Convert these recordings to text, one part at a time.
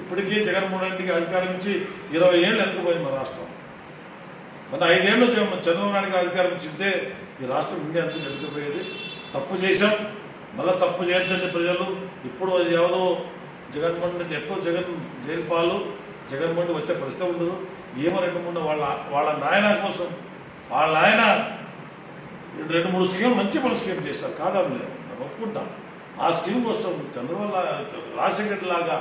ఇప్పటికీ జగన్మోహన్ రెడ్డికి అధికారం ఇచ్చి ఇరవై ఏళ్ళు వెనకపోయింది మా రాష్ట్రం. మన ఐదేళ్ళు చంద్రబాబు నాయుడికి అధికారం ఇచ్చింటే ఈ రాష్ట్రం ఇంకా ఎందుకు వెనకపోయేది. తప్పు చేశాం మళ్ళీ తప్పు చేయొద్దండి ప్రజలు ఇప్పుడు అది ఎవరో జగన్మోహన్ రెడ్డి ఎప్పుడో జగన్ జైలు పాలు జగన్మోహన్ రెడ్డి వచ్చే పరిస్థితి ఉండదు. ఏమో రెండు మూడు వాళ్ళ వాళ్ళ నాయన కోసం వాళ్ళ నాయన రెండు మూడు స్కీమ్ మంచి మన స్కీమ్ చేశారు. కాదా లేదు నేను ఒప్పుకుంటాను. ఆ స్కీమ్ కోసం చంద్రబాబు రాజశేఖర్ లాగా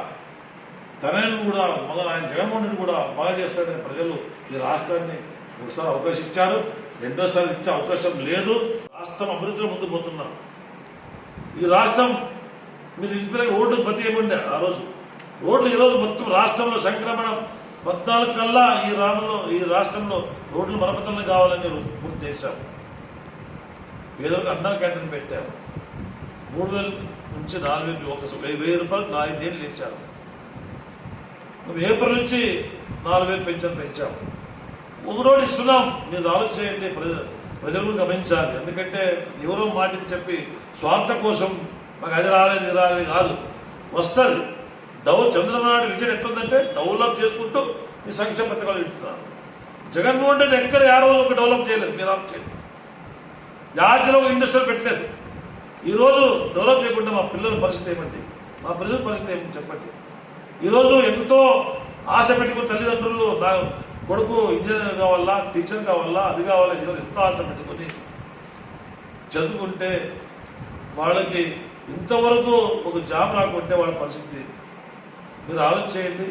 తనని కూడా మొదలు ఆయన జగన్మోహన్ రెడ్డి కూడా బాగా చేస్తాడని ప్రజలు ఈ రాష్ట్రాన్ని ఒకసారి అవకాశం ఇచ్చారు రెండోసారి ఇచ్చే అవకాశం లేదు. రాష్ట్రం అభివృద్ధిలో ముందు పోతున్నారు ఈ రాష్ట్రం మీరు ఇంటికి రోడ్డు ప్రతి ఏముండే ఆ రోజు? రోడ్లు ఈరోజు మొత్తం రాష్ట్రంలో సంక్రమణ. పద్నాలుగు కల్లా ఈ రామంలో ఈ రాష్ట్రంలో రోడ్లు మరమ్మతులను కావాలని పూర్తి చేశాం పేదలకు అన్నా క్యాంటీన్ పెట్టారు. మూడు వేలు నుంచి నాలుగు వేలు ఒక వెయ్యి రూపాయలు నాలుగు ఏళ్ళు ఇచ్చారు మేము ఏప్రిల్ నుంచి నాలుగు వేలు పెన్షన్ పెంచాం ఒక ఇస్తున్నాం మీరు ఆలోచించండి ప్రజ ప్రజలు గమనించాలి. ఎందుకంటే ఎవరో మాటని చెప్పి స్వార్థ కోసం మాకు అది రాలేదు ఇది రాలేదు కాదు. వస్తుంది. డౌ చంద్రబాబు విజయం ఎట్లుందంటే డెవలప్ చేసుకుంటూ మీ సంక్షేమ పథకాలు ఇస్తున్నారు. జగన్మోహన్ రెడ్డి ఎక్కడ ఏ రోజు ఒక డెవలప్ చేయలేదు మీరు ఆలోచన చేయండి జాతిలో ఒక ఇండస్ట్రీ పెట్టలేదు. ఈరోజు డెవలప్ చేయకుండా మా పిల్లల పరిస్థితి ఏమండి? మా ప్రజల పరిస్థితి ఏమని చెప్పండి? ఈరోజు ఎంతో ఆశ పెట్టుకుని తల్లిదండ్రులు నా కొడుకు ఇంజనీర్ కావాలా టీచర్ కావాలా అది కావాలా ఇది ఎంతో ఆశ పెట్టుకొని చదువుకుంటే వాళ్ళకి ఇంతవరకు ఒక జాబ్ రాకుంటే వాళ్ళ పరిస్థితి. మీరు ఆలోచించండి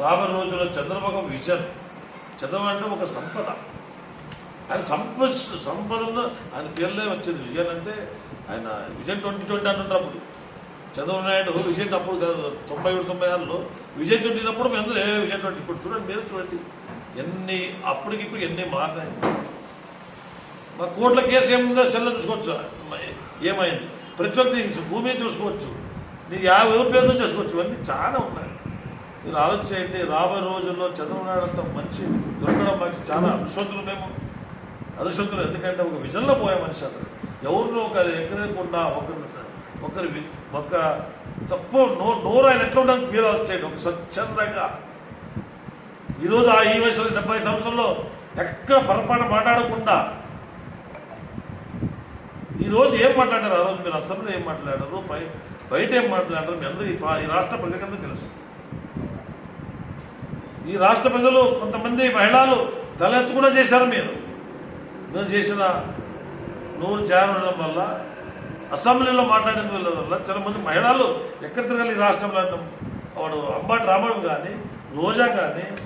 రాబోయే రోజుల్లో చంద్రబాబు విజన్ చంద్రబాబు అంటే ఒక సంపద. ఆయన సంపద సంపదను ఆయన పేర్లే వచ్చింది. విజన్ అంటే ఆయన విజన్ ట్వంటీ ట్వంటీ అంటుంటారు అప్పుడు. చంద్రబాబు నాయుడు విజయన్ అప్పుడు కాదు. తొంభై ఏడు తొంభై ఆరులో విజయ్ చుట్టినప్పుడు మేము అందరూ ఏ విజయన్ ట్వంటీ ఇప్పుడు చూడండి మీరు చూడండి. ఎన్ని అప్పటికి ఇప్పుడు ఎన్ని మారినాయి. మా కోట్ల కేసు ఏముందో సెల్ల చూసుకోవచ్చు? ఏమైంది? ప్రతి ఒక్కరి భూమి చూసుకోవచ్చు. నీకు యాభై ఉపయోగం చేసుకోవచ్చు. ఇవన్నీ చాలా ఉన్నాయి. మీరు ఆలోచించండి రాబోయే రోజుల్లో చంద్రబాబు నాయుడు అంత మంచి దొరకడం మాకు చాలా అదృష్టవంతులు మేము. అదృష్టవంతులు ఎందుకంటే ఒక విజన్లో పోయే మనిషి అతను. ఎవరిలో ఒకరు ఎక్కడకుండా ఒకరిని ఒకరి ఒక తప్పు నో నోరు ఆయన ఎట్లా ఉండడానికి మీరు ఆలోచన ఒక స్వచ్ఛందంగా ఈరోజు ఆ ఈ వయసులో డెబ్బై సంవత్సరంలో ఎక్కడ పొరపాటు మాట్లాడకుండా. ఈరోజు ఏం మాట్లాడారు? ఆ రోజు మీరు అసెంబ్లీలో ఏం మాట్లాడారు? పై బయట ఏం మాట్లాడారు? మీ అందరూ ఈ రాష్ట్ర ప్రజలందరూ తెలుసు. ఈ రాష్ట్ర ప్రజలు కొంతమంది మహిళలు తలెత్తకుండా చేశారు మీరు. మేము చేసిన నూరు చేరడం వల్ల అసెంబ్లీలో మాట్లాడేందు వల్ల చాలా మంది మహిళలు ఎక్కడ తిరగాలి ఈ రాష్ట్రంలో అంటే వాడు అంబాటి రామడు కానీ రోజా కానీ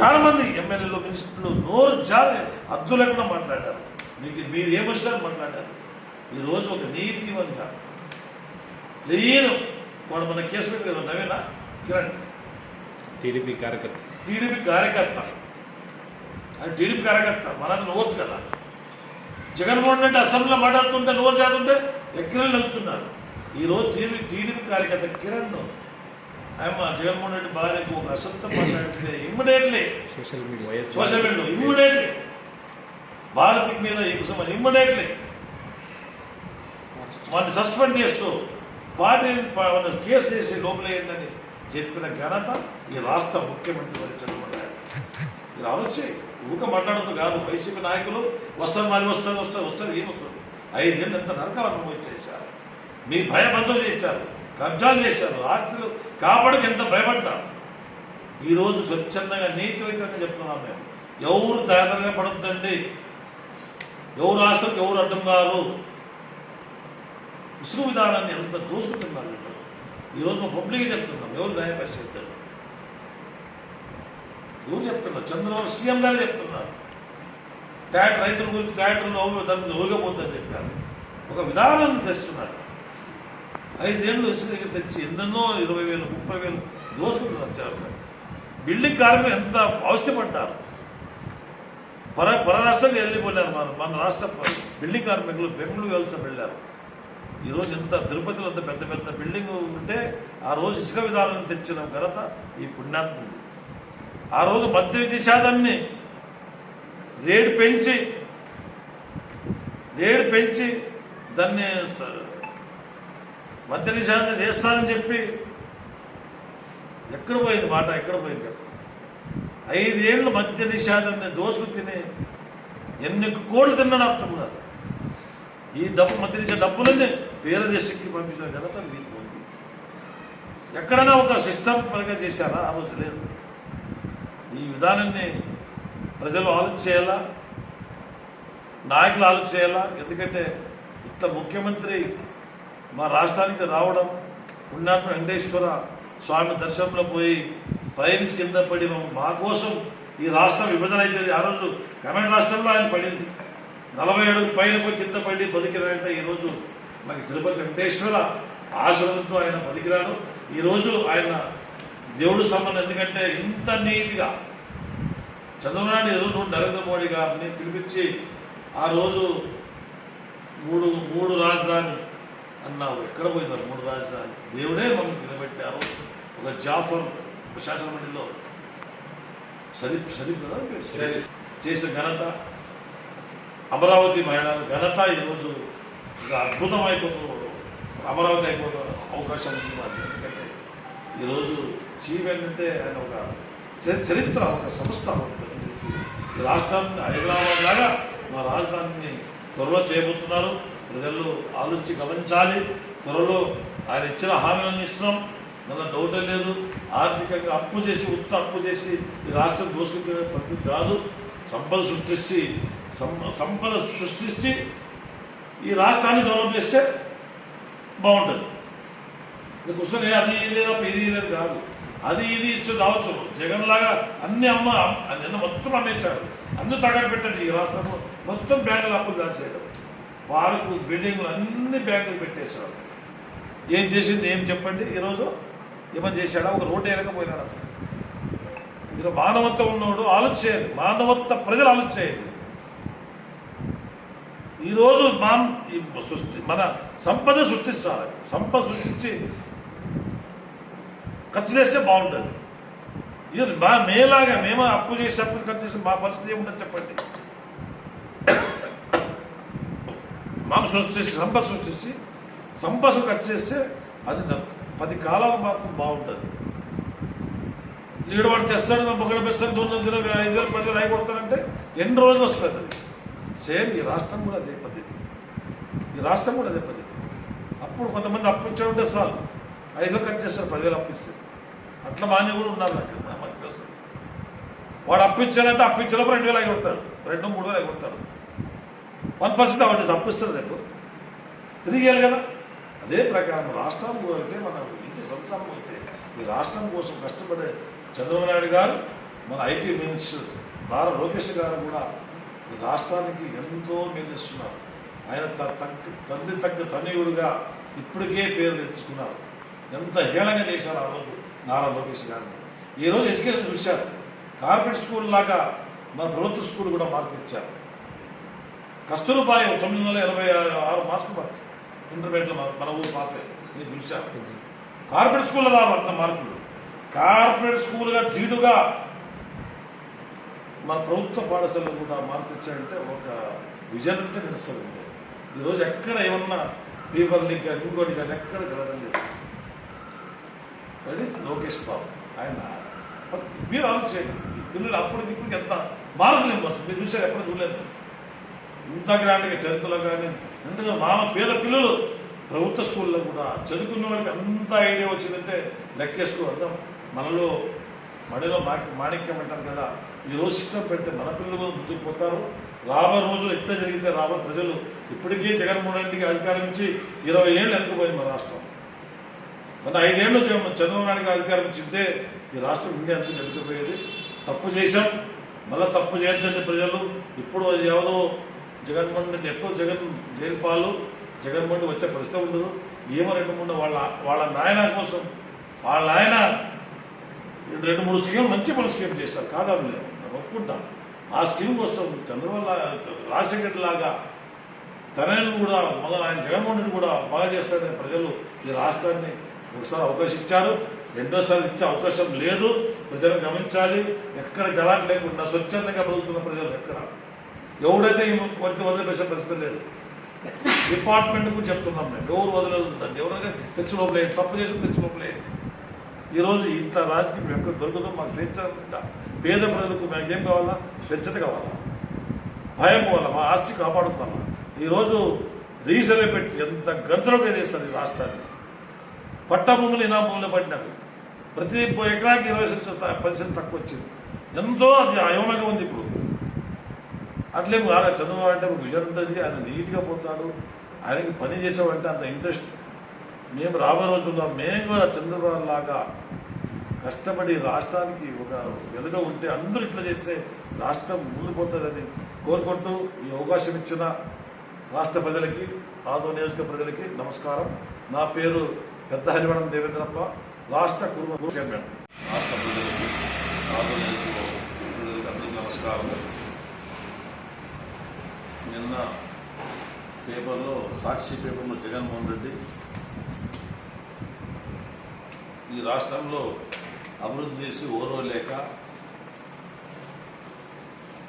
చాలా మంది ఎమ్మెల్యేలు మినిస్టర్లు నోరు జారి అద్దు లేకుండా మాట్లాడారు. మీకు మీరు ఏమొచ్చారు మాట్లాడారు? ఈరోజు ఒక నీతివంగా లేను వాడు మన కేసు పెట్టి కదా నవీన? కిరణ్. టీడీపీ కార్యకర్త. టీడీపీ కార్యకర్త. టీడీపీ కార్యకర్త. మనది నోవచ్చు కదా. జగన్మోహన్ రెడ్డి అసెంబ్లీలో మాట్లాడుతుంటే నోరు చేస్తుంటే ఎక్కిరలు వెళ్తున్నారు ఈరోజు టీడీపీ టీడీపీ కార్యకర్త కిరణ్ ఆయమ్మ జగన్మోహన్ రెడ్డి భార్యకు ఒక అసత్యం మాట్లాడితే ఇమ్మీడియట్లీ సోషల్ మీడియా సోషల్ మీడియాలో ఇమ్మీడియట్లీ భారతి మీద ఈ కుసం ఇమ్మీడియట్లీ వాడిని సస్పెండ్ చేస్తూ పార్టీని ప- వాడిని కేసు చేసి లోపలేయందని చెప్పిన ఘనత ఈ రాష్ట్ర ముఖ్యమంత్రి వారి చంద్రబాబు నాయుడు మీరు ఆలోచి ఊక మాట్లాడదు కాదు. వైసీపీ నాయకులు వస్తారు మరి వస్తారు వస్తారు వస్తారు ఏం వస్తుంది ఐదేళ్ళు ఎంత నరకం అనుభవించేశారు మీ భయబంధం చేశారు. కబ్జాలు చేశారు. ఆస్తులు కాపాడుకు ఎంత భయపడ్డారు? ఈరోజు స్వచ్ఛందంగా నీతివైతంగా చెప్తున్నాం మేము. ఎవరు తయారుగా పడొద్దండి? ఎవరు ఆస్తులకు ఎవరు అడ్డం కారు ఇసుక విధానాన్ని ఎంత దోసుకుంటున్నారు ఈరోజు మా పబ్లిక్ చెప్తున్నాం. ఎవరు న్యాయపరిచేద్దారు ఎవరు చెప్తున్నారు చంద్రబాబు సీఎం గారే చెప్తున్నారు. ట్యాట్ రైతుల గురించి ట్యాక్టర్లో దాన్ని ఒరగబోతుందని చెప్పారు. ఒక విధానాన్ని తెస్తున్నారు. ఐదేళ్ళు ఇసుక దగ్గర తెచ్చి ఎన్నెన్నో ఇరవై వేలు ముప్పై వేలు దోసుకుంటున్నారు చాలా బిల్డింగ్ కార్మికులు ఎంత అవస్థపడ్డారు పర పర రాష్ట్రంగా వెళ్ళిపోయారు మన మన రాష్ట్ర బిల్డింగ్ కార్మికులు బెంగళూరు వ్యవస్థ వెళ్ళారు. ఈరోజు ఎంత తిరుపతిలో అంత పెద్ద పెద్ద బిల్డింగ్ ఉంటే ఆ రోజు ఇసుక విధానం తెచ్చిన ఘనత ఈ పుణ్యాత్ముంది ఆ రోజు మద్య నిషేధాన్ని రేటు పెంచి రేటు పెంచి దాన్ని మద్య నిషేధం చేస్తానని చెప్పి ఎక్కడ పోయింది మాట? ఎక్కడ పోయింది చెప్పు. ఐదేళ్ళు మద్య నిషేధాన్ని దోసుకు తిని ఎన్ని కోళ్ళు తిన్నాడు అర్థం కాదు. ఈ డబ్బు మధ్య నిషేధ డబ్బులని పేద దేశంకి పంపించిన ఘనత మీకు ఎక్కడైనా ఒక సిస్టమ్ పరంగా చేశారా? ఆ రోజు లేదు. ఈ విధానాన్ని ప్రజలు ఆలోచించేయాలా నాయకులు ఆలోచన చేయాలా? ఎందుకంటే ఇంత ముఖ్యమంత్రి మా రాష్ట్రానికి రావడం పుణ్యాత్మ వెంకటేశ్వర స్వామి దర్శనంలో పోయి పైనుంచి కింద పడి మా కోసం ఈ రాష్ట్రం విభజన అవుతుంది ఆ రోజు కర్ణాటక రాష్ట్రంలో ఆయన పడింది. నలభై ఏడు పైన పోయి కింద పడి బతికిరాడంటే ఈరోజు మనకి తిరుపతి వెంకటేశ్వర ఆశ్రమంతో ఆయన బతికిరాడు ఈరోజు ఆయన దేవుడు సంబంధం ఎందుకంటే ఇంత నీట్గా చంద్రబాబు నాయుడు ఈరోజు నరేంద్ర మోడీ గారిని పిలిపించి ఆ రోజు మూడు మూడు రాజధాని అన్నావు. ఎక్కడ పోయినారు మూడు రాజధాని? దేవుడే మమ్మల్ని నిలబెట్టారు. ఒక జాఫర్ ఒక శాసనమండలిలో షరీఫ్ షరీఫ్ కదా. చేసిన ఘనత. అమరావతి మహిళల ఘనత ఈరోజు. ఇక అద్భుతం అయిపోతూ అమరావతి అయిపోతూ అవకాశం ఉంది మాకు ఎందుకంటే ఈరోజు సీవెన్ అంటే ఆయన ఒక చరిత్ర ఒక సంస్థ ఒకటి చేసి ఈ రాష్ట్రాన్ని హైదరాబాద్ లాగా మా రాజధానిని త్వరలో చేయబోతున్నారు. ప్రజలు ఆలోచించి గమనించాలి. త్వరలో ఆయన ఇచ్చిన హామీలను ఇస్తున్నాం. మళ్ళీ డౌట్ లేదు. ఆర్థికంగా అప్పు చేసి ఉత్త అప్పు చేసి ఈ రాష్ట్రం దోసుకునే పద్ధతి కాదు. సంపద సృష్టించి సం- సంపద సృష్టించి ఈ రాష్ట్రాన్ని డెవలప్ చేస్తే బాగుంటుంది. ఇది కూర్చొని అది లేదా ఇది లేదు కాదు. అది ఇది ఇచ్చి రావచ్చు. జగన్ లాగా అన్ని అమ్మ అది మొత్తం అమ్మేశారు. అన్ని తగ్గట్టు పెట్టండి ఈ రాష్ట్రంలో. మొత్తం బ్యాంకులు అప్పులు దాచేయడం వారికి బిల్డింగ్లు అన్ని బ్యాంకులు పెట్టేశాడు ఏం చేసింది? ఏం చెప్పండి? ఈరోజు ఏమని చేశాడా? ఒక రోడ్డు వేయలేకపోయినాడు అసలు మీరు మానవత్వం ఉన్నవాడు ఆలోచించేయండి. మానవత్వ ప్రజలు ఆలోచించేయండి. ఈరోజు మనం సృష్టి మన సంపద సృష్టిస్తారు సంపద సృష్టించి ఖర్చు చేస్తే బాగుంటుంది. ఇది మా మేలాగా మేము అప్పు చేసి అప్పు ఖర్చు చేసి మా పరిస్థితి ఏముంటుంది చెప్పండి. మనం సృష్టించి సంపద సృష్టించి సంపద ఖర్చు చేస్తే అది పది కాలాలు మాత్రం బాగుంటుంది. ఈడు వాడు తెస్తాడు ఒకటి పెస్తాడు తొమ్మిది దిన ఐదు వేలు పది వేలు అయి ఎన్ని రోజులు వస్తుంది అది? సేమ్ ఈ రాష్ట్రం కూడా అదే పద్ధతి. ఈ రాష్ట్రం కూడా అదే పద్ధతి. అప్పుడు కొంతమంది అప్పు ఇచ్చే ఉంటే చాలు. ఐదు వేలు చేస్తారు పదివేలు అప్పిస్తారు. అట్లా మాన్య కూడా ఉన్నారు నాకు. మనకి మధ్య వాడు అప్పించాలంటే ఇచ్చాడంటే రెండు వేలు అయి రెండు మూడు వేలు అయిపోతాడు వన్ పర్సెంట్ అవ్వండి అప్పు ఇస్తారు తిరిగేయాలి కదా. అదే ప్రకారం రాష్ట్రం అంటే మన ఇంటి సంస్థానం అంటే ఈ రాష్ట్రం కోసం కష్టపడే చంద్రబాబు నాయుడు గారు మన ఐటీ మినిస్టర్ నారా లోకేష్ గారు కూడా ఈ రాష్ట్రానికి ఎంతో మేలు ఆయన త- తగ్గ తండ్రి తగ్గ తనయుడుగా ఇప్పటికే పేరు తెచ్చుకున్నారు. ఎంత హేళంగా చేశారు ఆ రోజు నారా లోకేష్ గారు. ఈ రోజు ఎడ్యుకేషన్ చూశారు. కార్పొరేట్ స్కూల్ లాగా మన ప్రభుత్వ స్కూల్ కూడా మార్చిచ్చారు. ఇచ్చారు తొమ్మిది వందల ఎనభై ఆరు ఆరు మార్కులు మార్కు ఇంటర్మీడియట్లో మన- ఊరు మాత్రమే నేను చూశాను కార్పొరేట్ స్కూల్లో రావు అంత మార్కులు. కార్పొరేట్ స్కూల్గా ధీటుగా మన ప్రభుత్వ పాఠశాలలో కూడా మార్పు ఒక విజన్ అంటే నడుస్తుంది ఈరోజు ఎక్కడ ఏమన్నా పీపర్ లీక్ కానీ ఇంకోటి కానీ ఎక్కడ కలగడం లేదు. That is Lokesh Babu. ఆయన మీరు ఆలోచించండి. పిల్లలు అప్పటికి ఇప్పటికి ఎంత మార్పులు వస్తుంది? మీరు చూసారు ఎప్పుడు చూడలేదు. ఇంత గ్రాండ్గా టెన్త్లో కానీ ఎంతగా మా పేద పిల్లలు ప్రభుత్వ స్కూల్లో కూడా చదువుకున్న వాళ్ళకి అంత ఐడియా వచ్చిందంటే లెక్కేసుకో అర్థం. మనలో మడిలో మాకి మాణిక్యం అంటారు కదా. ఈ రోజు సిస్టమ్ పెడితే మన పిల్లలు కూడా ముందుకు పోతారు. రాబో రోజులు ఎట్లా జరిగితే రాబో ప్రజలు ఇప్పటికే జగన్మోహన్ రెడ్డికి అధికారం నుంచి ఇరవై ఏళ్ళు వెనుకపోయింది మన రాష్ట్రం. మన ఐదేళ్ళు చంద్రబాబు నాయుడుకి అధికారం ఇచ్చింటే ఈ రాష్ట్రం ఇండియా అంతా నిలిచిపోయేది తప్పు చేశాం. మళ్ళీ తప్పు చేయొద్దండి ప్రజలు. ఇప్పుడు అది ఎవరో జగన్మోహన్ రెడ్డి ఎప్పుడో జగన్ జైలు పాలు జగన్మోహన్ వచ్చే పరిస్థితి ఉండదు. ఏమో రెండు మూడు వాళ్ళ వాళ్ళ నాయన కోసం వాళ్ళ నాయన రెండు మూడు స్కీమ్ మంచి మన స్కీమ్ చేశారు. కాదా లేదు నేను ఒప్పుకుంటాను. ఆ స్కీమ్ కోసం చంద్రబాబు రాజశేఖర్ లాగా తనని కూడా మొదలు ఆయన జగన్మోహన్ రెడ్డి కూడా బాగా చేస్తాడని ప్రజలు ఈ రాష్ట్రాన్ని ఒకసారి అవకాశం ఇచ్చారు. రెండోసారి ఇచ్చే అవకాశం లేదు. ప్రజలు గమనించాలి. ఎక్కడ గలాట్ లేకుండా స్వచ్ఛందంగా బతుకుతున్న ప్రజలు ఎక్కడ? ఎవడైతే ఈ వాటిని వదిలిపేసే పరిస్థితి లేదు. డిపార్ట్మెంట్కు చెప్తున్నాం డోర్ ఎవరు వదిలేదు ఎవరైనా తెచ్చు లోపలేయండి తప్పు చేసి తెచ్చు లోపలేయండి ఈరోజు ఇంత రాజకీయం ఎక్కడ దొరుకుతుందో మాకు స్వేచ్ఛ పేద ప్రజలకు మాకేం కావాలా? స్వచ్ఛత కావాలా? భయం పోవాలా మా ఆస్తి కాపాడుకోవాలా? ఈరోజు రీసర్వే పెట్టి ఎంత గంతులోకి చేస్తారు ఈ రాష్ట్రాన్ని. పట్ట భూములు ఇనా భూములు పడినారు ప్రతి ఎకరాకి ఇరవై శాతం పర్సెంట్ తక్కువ వచ్చింది. ఎంతో అది అయోమయంగా ఉంది ఇప్పుడు. అట్లే ఆడ చంద్రబాబు అంటే ఒక విజన్ ఉంటుంది. ఆయన నీట్గా పోతాడు. ఆయనకి పని చేసామంటే అంత ఇంట్రెస్ట్. మేము రాబోయే రోజుల్లో మేము కూడా చంద్రబాబు లాగా కష్టపడి రాష్ట్రానికి ఒక వెలుగ ఉంటే అందరూ ఇట్లా చేస్తే రాష్ట్రం ముందుకుపోతుందని కోరుకుంటూ ఈ అవకాశం ఇచ్చిన రాష్ట్ర ప్రజలకి ఆదో నియోజక ప్రజలకి నమస్కారం. నా పేరు పెద్ద హరివణం దేవేంద్రప్ప రాష్ట్ర కుటుంబ చైర్మన్ రాష్ట్ర ప్రజలకు అందరికీ నమస్కారం నిన్న పేపర్లో సాక్షి పేపర్లో జగన్మోహన్ రెడ్డి ఈ రాష్ట్రంలో అభివృద్ధి చేసి ఓర్వలేక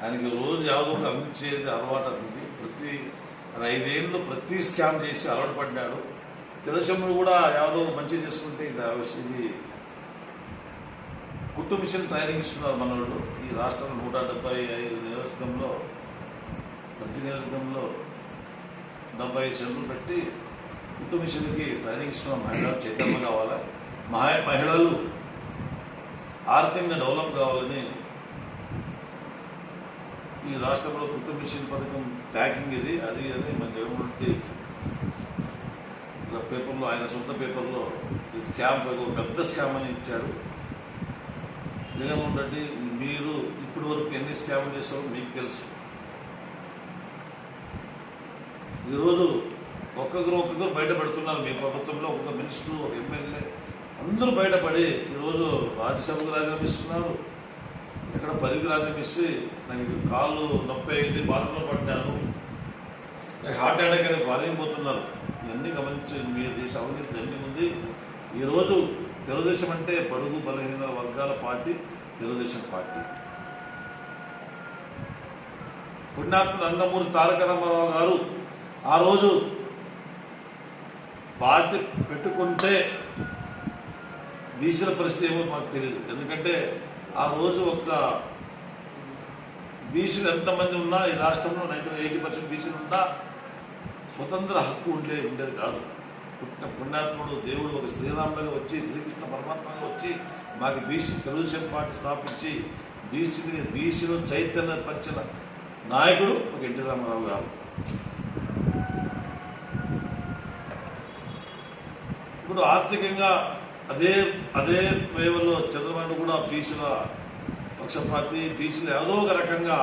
ఆయనకి రోజు యాదో అభివృద్ధి చేయడం అలవాటు అవుతుంది ప్రతి ఐదేళ్ళు ప్రతి స్కామ్ చేసి అలవాటు పడ్డాడు. తెలుగుదేశంలో కూడా యావదో మంచి చేసుకుంటే ఇది కుట్టు మిషన్ ట్రైనింగ్ ఇస్తున్నారు మన వాళ్ళు ఈ రాష్ట్రంలో నూట డెబ్బై ఐదు నియోజకంలో ప్రతి నియోజకంలో డెబ్బై ఐదు సెంట్లు పెట్టి కుట్టు మిషన్కి ట్రైనింగ్ ఇస్తున్నాం. మహిళలు చైతన్యం కావాలి? మహా మహిళలు ఆర్థికంగా డెవలప్ కావాలని ఈ రాష్ట్రంలో కుట్టు మిషన్ పథకం ప్యాకింగ్ ఇది అది అని మన జగన్మోహన్ రెడ్డి పేపర్లో ఆయన సొంత పేపర్లో ఈ స్కామ్ ఒక పెద్ద స్కామ్ అని ఇచ్చాడు. జగన్మోహన్ రెడ్డి మీరు ఇప్పటి వరకు ఎన్ని స్కామ్లు చేస్తారో మీకు తెలుసు. ఈరోజు ఒక్కొక్కరు ఒక్కొక్కరు బయటపడుతున్నారు మీ ప్రభుత్వంలో ఒక్కొక్క మినిస్టర్ ఒక ఎమ్మెల్యే అందరూ బయటపడి ఈరోజు రాజ్యసభకు రాజీనామా ఇస్తున్నారు. ఇక్కడ పదికి రాజీనామా ఇచ్చి నాకు కాళ్ళు నొప్పి అయింది బాధలో పడ్డాను. నాకు హార్ట్ అటాక్ అని ఫారిన్ పోతున్నారు. ఇవన్నీ గమనించి మీరు చేసే అవినీతి దండి ఉంది ఈరోజు తెలుగుదేశం అంటే బడుగు బలహీన వర్గాల పార్టీ తెలుగుదేశం పార్టీ. పుణ్యాత్మ నందమూరి తారక రామారావు గారు ఆ రోజు పార్టీ పెట్టుకుంటే బీసీల పరిస్థితి ఏమో మాకు తెలియదు ఎందుకంటే ఆ రోజు ఒక బీసీలు ఎంతమంది ఉన్నా ఈ రాష్ట్రంలో నైంటీ ఎయిటీ పర్సెంట్ బీసీలు ఉన్నా స్వతంత్ర హక్కు ఉండే ఉండేది కాదు. పుట్టిన పుణ్యాత్ముడు దేవుడు ఒక శ్రీరాములుగా వచ్చి శ్రీకృష్ణ పరమాత్మగా వచ్చి మాకు బీసీ తెలుగుదేశం పార్టీ స్థాపించి బీసీని బీసీలో చైతన్యపరిచిన నాయకుడు ఒక ఎన్టీ రామారావు గారు. ఇప్పుడు ఆర్థికంగా అదే అదే వేవల్లో చంద్రబాబు కూడా బీసీల పక్షపాతి బీసీలు ఏదో ఒక రకంగా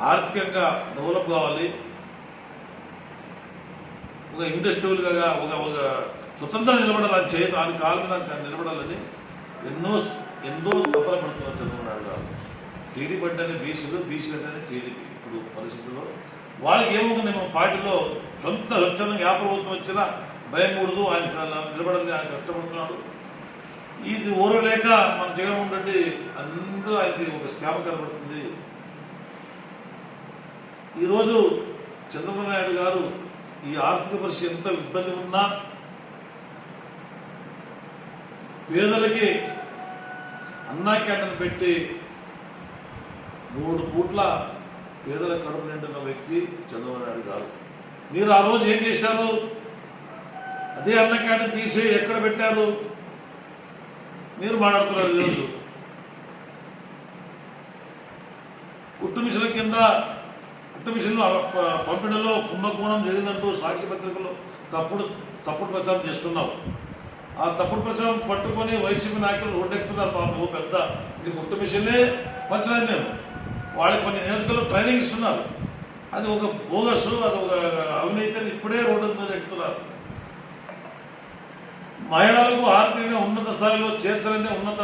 ఆర్థికంగా డెవలప్ కావాలి. ఒక ఇండస్ట్రియల్గా ఒక ఒక స్వతంత్రం నిలబడాలని చేయ దాని కాలు మీద నిలబడాలని ఎన్నో ఎన్నో దెబ్బలు పడుతున్నారు చంద్రబాబు గారు. టీడీపీ అంటేనే బీసీలు బీసీలు అంటేనే టీడీపీ. ఇప్పుడు పరిస్థితుల్లో వాళ్ళకి ఏముంది పార్టీలో సొంత స్వచ్ఛందంగా ఏ ప్రభుత్వం వచ్చినా భయం కూడదు ఆయన నిలబడాలని ఆయన కష్టపడుతున్నాడు. ఇది ఓరలేక మన జగన్మోహన్ రెడ్డి అందరూ ఆయనకి ఒక స్కామ్ కనబడుతుంది. ఈరోజు చంద్రబాబు నాయుడు గారు ఈ ఆర్థిక పరిస్థితి ఎంత ఇబ్బంది ఉన్నా పేదలకి అన్నా క్యాంటీన్ పెట్టి మూడు పూట్ల పేదల కడుపు నిండిన వ్యక్తి చంద్రబాబు నాయుడు గారు. మీరు ఆ రోజు ఏం చేశారు? అదే అన్న క్యాంటీన్ తీసి ఎక్కడ పెట్టారు? మీరు మాట్లాడుతున్నారు ఈరోజు కుట్టు మిషన్ల కింద కుట్టు మిషన్లు పంపిణీలో కుంభకోణం జరిగిందంటూ సాక్షి పత్రికలో తప్పుడు తప్పుడు ప్రచారం చేస్తున్నావు ఆ తప్పుడు ప్రచారం పట్టుకొని వైసీపీ నాయకులు రోడ్డెక్కుతున్నారు పాపం. పెద్ద ఇది కొత్త మిషన్లే పంచలేదు నేను వాళ్ళకి కొన్ని నియోజకవర్గంలో ట్రైనింగ్ ఇస్తున్నారు. అది ఒక బోగస్ అది ఒక అవినీతి ఇప్పుడే రోడ్డు మీద ఎక్కుతున్నారు. మహిళలకు ఆర్థికంగా ఉన్నత స్థాయిలో చేర్చాలనే ఉన్నత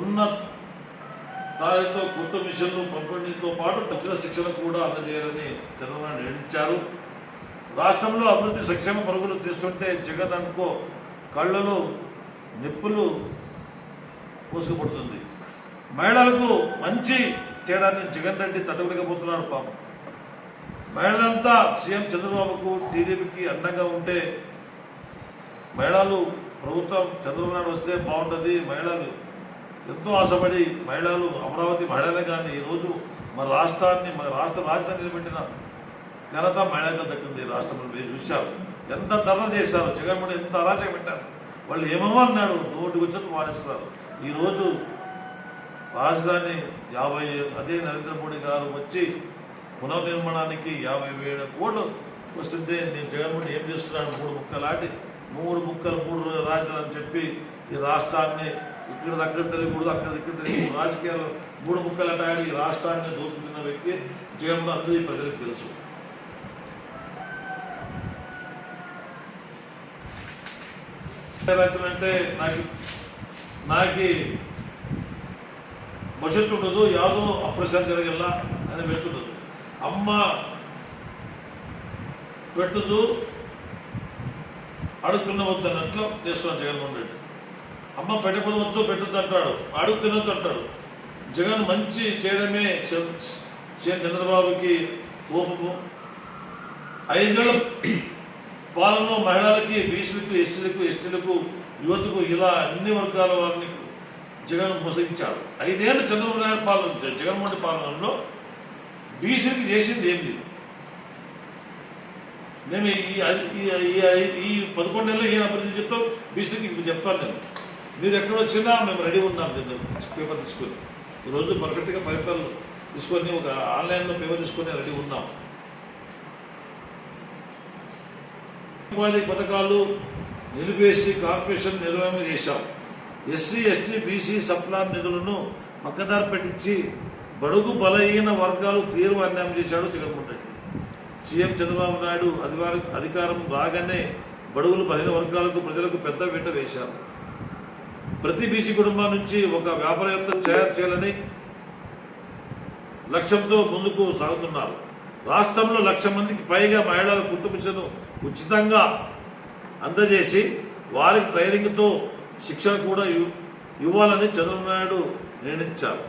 ఉన్నత దానితో కొత్త మిషన్లు పంపిణీతో పాటు తక్షణ శిక్షణ కూడా అందజేయాలని చంద్రబాబు నిర్ణయించారు. రాష్ట్రంలో అభివృద్ధి సంక్షేమ పరుగులు తీస్తుంటే జగన్ అనుకో కళ్ళలో నిప్పులు పోసుకుపడుతుంది. మహిళలకు మంచి తేడాన్ని జగన్ రెడ్డి తట్టుకోలేకపోతున్నాడు పాపం. మహిళలంతా సీఎం చంద్రబాబుకు టీడీపీకి అండంగా ఉంటే మహిళలు ప్రభుత్వం చంద్రబాబు నాయుడు వస్తే బాగుంటుంది మహిళలు ఎంతో ఆశపడి మహిళలు అమరావతి మహిళలే కానీ ఈరోజు మన రాష్ట్రాన్ని మన రాష్ట్ర రాజధాని నిలబెట్టిన ఘనత మహిళలకు దక్కింది రాష్ట్రంలో. మీరు చూశారు. ఎంత ధర చేశారు? జగన్మోహన్ ఎంత అరాచకం పెట్టారు? వాళ్ళు ఏమేమో అన్నాడు. నోటికి వచ్చినట్టు మానేసుకున్నారు. ఈరోజు రాజధాని యాభై అదే నరేంద్ర మోడీ గారు వచ్చి పునర్నిర్మాణానికి యాభై వేల కోట్లు వస్తుంటే నేను జగన్మోహన్ ఏం చేస్తున్నాడు? మూడు ముక్కలాంటి మూడు ముక్కలు మూడు రాజధాని చెప్పి ఈ రాష్ట్రాన్ని ఇక్కడ అక్కడ తెలియకూడదు అక్కడ ఇక్కడ తెలియకూడదు రాజకీయాలు మూడు ముక్కలు అటాడి ఈ రాష్ట్రాన్ని దోసుకుతున్న వ్యక్తి జగన్మోహన్ అందరూ ప్రజలకు తెలుసు. అంటే నాకు నాకు భవిష్యత్తు ఉండదు యాదో అప్రసారం జరగల్లా అని పెట్టుకుంటుంది అమ్మ పెట్టుదు అడుగుతున్న వద్దన్నట్లు అన్నట్లు జగన్మోహన్ రెడ్డి. అమ్మ పెట్టకపోతే వద్దు పెట్టద్దు అంటాడు. అంటాడు. జగన్ మంచి చేయడమే చంద్రబాబుకి కోపము. ఐదేళ్ళ పాలనలో మహిళలకి బీసీలకు ఎస్సీలకు ఎస్టీలకు యువతకు ఇలా అన్ని వర్గాల వారిని జగన్ మోసగించాడు. ఐదేళ్ళు చంద్రబాబు నాయుడు పాలన జగన్మోహన్ పాలనలో బీసీలకి చేసింది ఏం లేదు. నేను ఈ ఈ- ఈ పదకొండు నెలలు ఏం అభివృద్ధి చెప్తాం బీసీలకి ఇప్పుడు చెప్తాను నేను. మీరు ఎక్కడ వచ్చినా మేము రెడీ ఉన్నాం దీన్ని పేపర్ తీసుకొని. ఈరోజు పర్ఫెక్ట్గా పేపర్లు తీసుకొని ఒక ఆన్లైన్లో పేపర్ తీసుకొని రెడీ ఉన్నాం. ఉపాధి పథకాలు నిలిపేసి కార్పొరేషన్ నిర్వహణ చేశాం. ఎస్సీ ఎస్టీ బీసీ సప్లాన్ నిధులను పక్కదారి పెట్టించి బడుగు బలహీన వర్గాలు తీవ్ర అన్యాయం చేశాడు జగన్మోహన్ రెడ్డి సీఎం చంద్రబాబు నాయుడు అధికారం రాగానే బడుగులు బలహీన వర్గాలకు ప్రజలకు పెద్ద వెంట వేశారు. ప్రతి బీసీ కుటుంబం నుంచి ఒక వ్యాపారవేత్త తయారు చేయాలని లక్ష్యంతో ముందుకు సాగుతున్నారు. రాష్ట్రంలో లక్ష మందికి పైగా మహిళల కుటుంబను ఉచితంగా అందజేసి వారికి ట్రైనింగ్తో శిక్షణ కూడా ఇవ్వాలని చంద్రబాబు నాయుడు నిర్ణయించారు.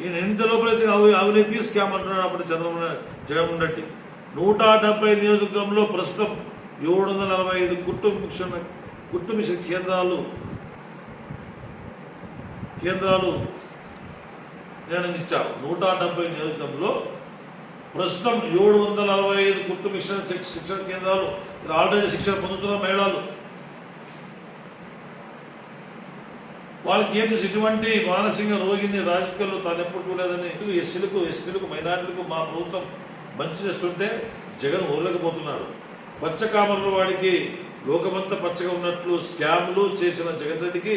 ఈ నిర్ణయించే లోపలైతే అవి అవినీతి స్కామ్ అంటున్నాడు అప్పుడు చంద్రబాబు నాయుడు జగన్మోహన్ రెడ్డి. నూట డెబ్బై నియోజకవర్గంలో ప్రస్తుతం ఏడు వందల నలభై ఐదు కుటుంబ శిక్షణ కుటుంబ కేంద్రాలు కేంద్రాలు నిర్ణయించారు. నూట డెబ్బై నియోజకవర్గంలో ప్రస్తుతం ఏడు వందల అరవై ఐదు గుర్తు మిషన్ శిక్షణ కేంద్రాలు. ఆల్రెడీ శిక్షణ పొందుతున్న మహిళలు. వాళ్ళకి ఏం ఇటువంటి మానసిక రోగిని రాజకీయాల్లో తాను ఎప్పుడు చూడలేదని ఎస్సీలకు ఎస్టీలకు మైనార్టీలకు మా ప్రభుత్వం మంచి చేస్తుంటే జగన్ ఊరలేకపోతున్నాడు. పచ్చకామర్ల వాడికి లోకమంతా పచ్చగా ఉన్నట్లు స్కామ్లు చేసిన జగన్ రెడ్డికి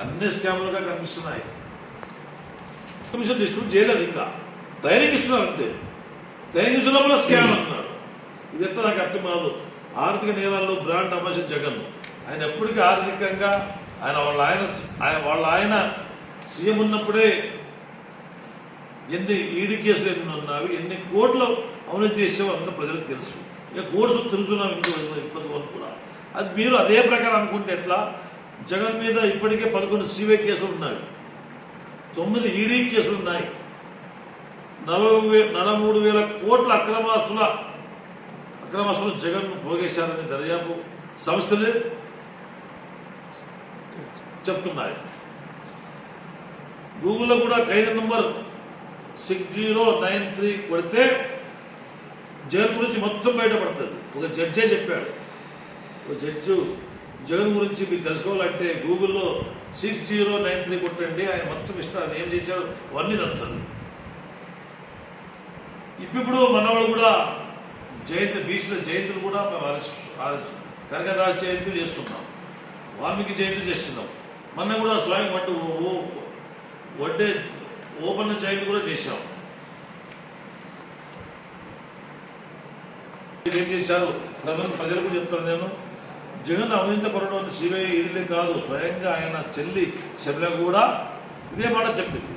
అన్ని స్కామ్లుగా కనిపిస్తున్నాయి. కమిషన్ డిస్ట్రిబ్యూట్ చేయలేదు ఇంకా. ట్రైనింగ్ ఇస్తున్నారు అంతే. ట్రైనింగ్ ఇస్తున్నప్పుడు స్కామ్ అంటున్నాడు ఇది ఎట్లా నాకు అర్థం కాదు. ఆర్థిక నేరాల్లో బ్రాండ్ అంబాసిడర్ జగన్. ఆయన ఎప్పటికీ ఆర్థికంగా ఆయన వాళ్ళ ఆయన ఆయన వాళ్ళ ఆయన సీఎం ఉన్నప్పుడే ఎన్ని ఈడీ కేసులు ఎన్ని ఉన్నావి ఎన్ని కోట్లు అవినీతి చేసావో అంత ప్రజలకు తెలుసు. ఇక కోర్సు తిరుగుతున్నాం ఇంకో ఇబ్బంది వరకు కూడా అది మీరు అదే ప్రకారం అనుకుంటే ఎట్లా? జగన్ మీద ఇప్పటికే పదకొండు సిబిఐ కేసులు ఉన్నాయి. తొమ్మిది ఈడీ కేసులు ఉన్నాయి. నలభై నలభై మూడు వేల కోట్ల అక్రమాస్తుల అక్రమాస్తులు జగన్ పోగేశారని దర్యాప్తు సంస్థలే చెప్తున్నాయి. గూగుల్లో కూడా ఖైదు number six zero nine three కొడితే జగన్ గురించి మొత్తం బయటపడుతుంది. ఒక జడ్జే చెప్పాడు. ఒక జడ్జు జగన్ గురించి మీరు తెలుసుకోవాలంటే గూగుల్లో సిక్స్ జీరో నైన్ త్రీ కొట్టండి ఆయన మొత్తం ఇష్టాలు ఏం చేశాడు అవన్నీ తెలుస్తుంది ఇప్పుడు మనవాళ్ళు కూడా జయంతి బీసీల జయంతులు కూడా మేము ఆలోచి కనకదాస్ జయంతి చేస్తున్నాం వాల్మీకి జయంతి చేస్తున్నాం. మొన్న కూడా స్వామి వంట వడ్డే ఓపెన్ జయంతి కూడా చేశాం. ఏం చేశారు? ప్రజలు ప్రజలకు చెప్తాను నేను. జగన్ అవినీతి పరుడు సిబిఐ ఈడీలే కాదు స్వయంగా ఆయన చెల్లి శబిల కూడా ఇదే మాట చెప్పింది.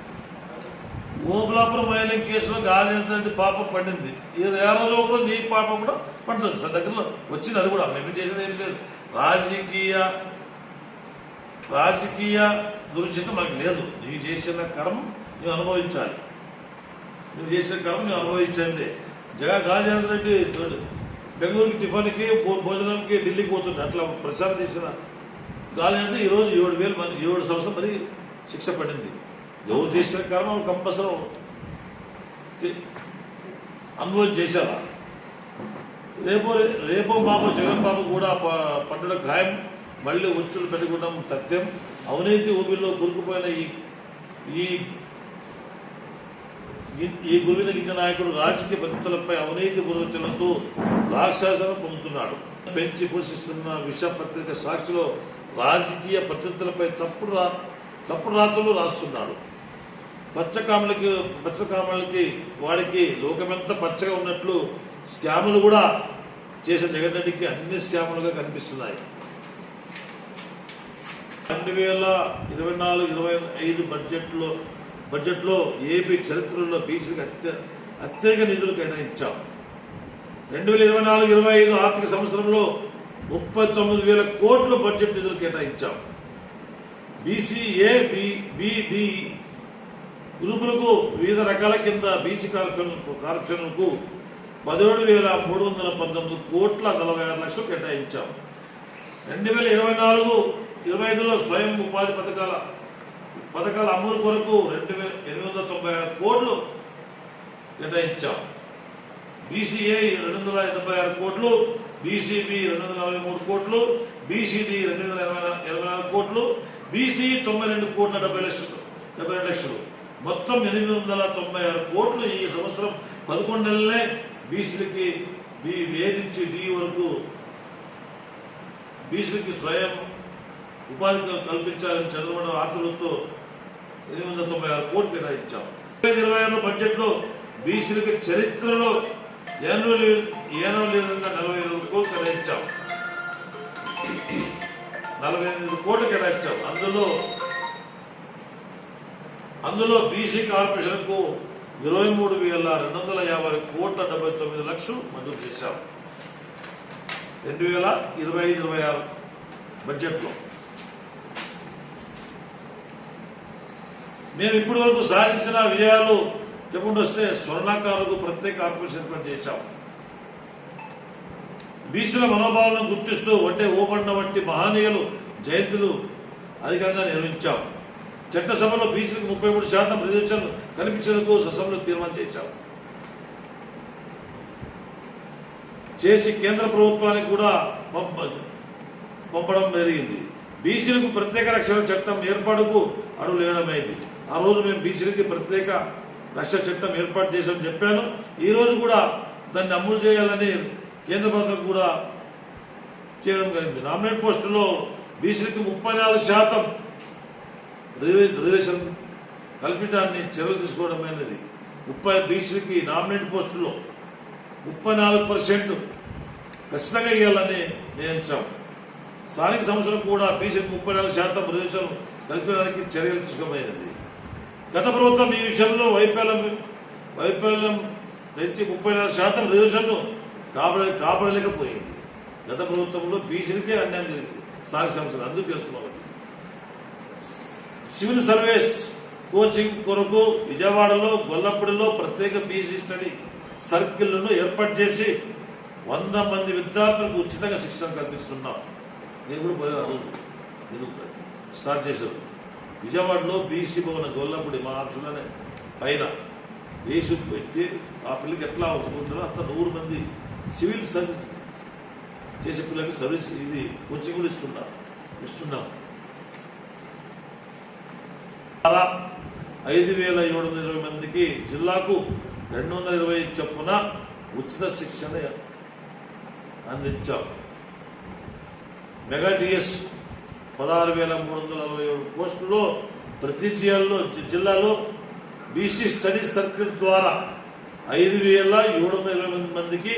ఓబులాపురం మైలింగ్ కేసులో గాలి పాపం పడింది. ఈ రోజు కూడా నీ పాపం కూడా పడుతుంది. సార్ దగ్గరలో వచ్చింది అది కూడా మేము చేసేది ఏం లేదు. రాజకీయ రాజకీయ దురుచిత మాకు లేదు. నీవు చేసిన కర్మ నువ్వు అనుభవించాలి. నువ్వు చేసిన కర్మ నువ్వు అనుభవించింది జగ గాజేంద్ర రెడ్డి బెంగళూరుకి టిఫిన్కి భో- భోజనంకి ఢిల్లీకి పోతుంది అట్లా ప్రచారం చేసిన గాలి అయితే ఈరోజు ఏడు వేలు మంది ఏడు సంవత్సరం మరి శిక్ష పడింది. ఎవరు చేసిన కారణం కంపల్సరం అనుభవం చేశారా? రేపు రేపో బాబు జగన్ బాబు కూడా ప- పడ్డ ఖాయం మళ్ళీ ఉచ్చులు పెట్టుకోవడం తథ్యం. అవినీతి ఊబిలో గురుకుపోయిన ఈ ఈ ఈ- ఈ గురువిన గింజ నాయకుడు రాజకీయ పద్ధతులపై అవినీతి బురదచలతో రాక్షసను పొందుతున్నాడు. పెంచి పోషిస్తున్న విష పత్రిక సాక్షిలో రాజకీయ పద్ధతులపై తప్పుడు రా తప్పుడు రాతలు రాస్తున్నాడు. పచ్చకాములకి పచ్చకాములకి వాడికి లోకమెంత పచ్చగా ఉన్నట్లు స్కాములు కూడా చేసే జగన్ రెడ్డికి అన్ని స్కాములుగా కనిపిస్తున్నాయి. రెండు వేల ఇరవై నాలుగు ఇరవై ఐదు బడ్జెట్లో బడ్జెట్లో ఏపీ చరిత్రలో బీసీకి అత్య అత్యధిక నిధులు కేటాయించాం. రెండు వేల ఇరవై నాలుగు ఇరవై ఐదు ఆర్థిక సంవత్సరంలో ముప్పై తొమ్మిది వేల కోట్ల బడ్జెట్ నిధులు కేటాయించాం. బీసీఏ గ్రూపులకు వివిధ రకాల కింద బీసీ కార్పొరేషన్లకు కార్పొరేషన్లకు పదిహేడు వేల మూడు వందల పంతొమ్మిది కోట్ల నలభై ఆరు లక్షలు కేటాయించాం. రెండు వేల ఇరవై నాలుగు ఇరవై ఐదులో స్వయం ఉపాధి పథకాల పథకాల అమలు కొరకు రెండు వేల ఎనిమిది వందల తొంభై ఆరు కోట్లు కేటాయించాం. బీసీఏ రెండు వందల ఎనభై ఆరు కోట్లు బీసీబీ రెండు వందల నలభై మూడు కోట్లు బీసీడీ రెండు వందల ఎనభై ఎనభై నాలుగు కోట్లు బీసీ తొంభై రెండు కోట్ల డెబ్బై లక్షలు డెబ్బై రెండు లక్షలు. మొత్తం ఎనిమిది వందల తొంభై ఆరు కోట్లు ఈ సంవత్సరం పదకొండు నెలలే బీసీలకి బి ఏ నుంచి డి వరకు బీసీలకి స్వయం ఉపాధి కల్పించాలని చంద్రబాబు ఆతులతో ఎనిమిది వందల తొంభై ఆరు కోట్లు కేటాయించాం. ఇరవై ఇరవై ఆరులో బడ్జెట్లో బీసీలకి చరిత్రలో ఏనో ఏనో విధంగా నలభై ఎనిమిది కోట్లు కేటాయించాం. నలభై ఎనిమిది కోట్లు కేటాయించాం. అందులో అందులో బీసీ కార్పొరేషన్కు ఇరవై మూడు వేల రెండు వందల యాభై కోట్ల డెబ్బై తొమ్మిది లక్షలు మంజూరు చేశాం. రెండు వేల ఇరవై ఐదు ఇరవై ఆరు బడ్జెట్లో. మేము ఇప్పటి వరకు సాధించిన విజయాలు చెప్పుకుంటూ వస్తే స్వర్ణాకారులకు ప్రత్యేక కార్పొరేషన్ ఏర్పాటు చేశాం. బీసీల మనోభావాలను గుర్తిస్తూ వంటే ఓపండ వంటి మహనీయులు జయంతులు అధికంగా నిర్వహించాం. చట్టసభలో బీసీలకు ముప్పై మూడు శాతం రిజర్వేషన్ కల్పించేందుకు ససభలో తీర్మానం చేశాం. చేసి కేంద్ర ప్రభుత్వానికి కూడా పంప పంపడం జరిగింది. బీసీలకు ప్రత్యేక రక్షణ చట్టం ఏర్పాటుకు అడుగులేయడమైంది ఆ రోజు మేము బీసీలకి ప్రత్యేక రక్ష చట్టం ఏర్పాటు చేశామని చెప్పాను. ఈ రోజు కూడా దాన్ని అమలు చేయాలని కేంద్ర ప్రభుత్వం కూడా చేయడం జరిగింది. నామినేట్ పోస్టులో బీసీలకు ముప్పై నాలుగు శాతం రిజర్వేషన్ కల్పించడాన్ని చర్యలు తీసుకోవడం అనేది ముప్పై బీసీలకి నామినేట్ పోస్టులో ముప్పై నాలుగు పర్సెంట్ ఖచ్చితంగా ఇవ్వాలని నిర్ణయించాం స్థానిక సంస్థలకు కూడా బీసీలకు ముప్పై నాలుగు శాతం రిజర్వేషన్ కల్పించడానికి చర్యలు తీసుకోబోయేది. గత ప్రభుత్వం ఈ విషయంలో వైఫల్యం వైఫల్యం తెచ్చి ముప్పై నాలుగు శాతం రిజర్వేషన్ను కాపాడ కాపాడలేకపోయింది గత ప్రభుత్వంలో బీసీలకే అన్యాయం జరిగింది. స్థానిక సంస్థలు అందుకు తెలుసుకోవాలి. సివిల్ సర్వీస్ కోచింగ్ కొరకు విజయవాడలో గొల్లపూడిలో ప్రత్యేక బీసీ స్టడీ సర్కిల్ను ఏర్పాటు చేసి వంద మంది విద్యార్థులకు ఉచితంగా శిక్షణ కల్పిస్తున్నాం. నేను కూడా పోయాను రోజు నేను స్టార్ట్ చేశారు? విజయవాడలో బీసీ భవన గొల్లపూడి మా ఆఫీసులోనే పైన వేసి పెట్టి ఆ పిల్లకి ఎట్లా ఉంటుందో అంత నూరు మంది సివిల్ సర్వీస్ చేసే పిల్లలకి సర్వీస్ ఇది కోచింగ్ కూడా ఇస్తున్నాం ఇస్తున్నాం. అలా ఐదు వేల ఏడు వందల ఇరవై మందికి జిల్లాకు రెండు వందల ఇరవై చొప్పున ఉచిత శిక్షణ అందించాం. మెగా డిఎస్ పదహారు వేల మూడు వందల అరవై ఏడు పోస్టుల్లో ప్రతి జిల్లాలో జిల్లాలో బీసీ స్టడీ సర్కిల్ ద్వారా ఐదు వేల ఏడు వందల ఇరవై మంది మందికి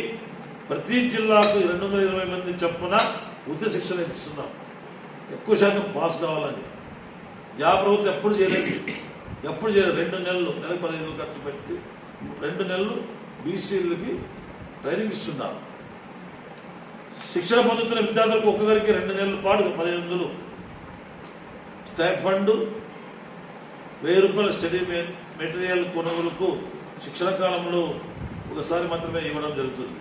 ప్రతి జిల్లాకు రెండు వందల ఇరవై మంది చొప్పున ఉచిత శిక్షణ ఇస్తున్నాం ఎక్కువ శాతం పాస్ కావాలని యా ప్రభుత్వం ఎప్పుడు చేయలేదు. ఎప్పుడు చేయలేదు. రెండు నెలలు నెల పదిహేను ఖర్చు పెట్టి రెండు నెలలు బీసీలకి ట్రైనింగ్ ఇస్తున్నారు. శిక్షణ పొందుతున్న విద్యార్థులకు ఒక్కొక్కరికి రెండు నెలల పాటు పదిహేను వందలు స్టైఫండ్ వెయ్యి రూపాయల స్టడీ మెటీరియల్ కొనుగోలుకు శిక్షణ కాలంలో ఒకసారి మాత్రమే ఇవ్వడం జరుగుతుంది.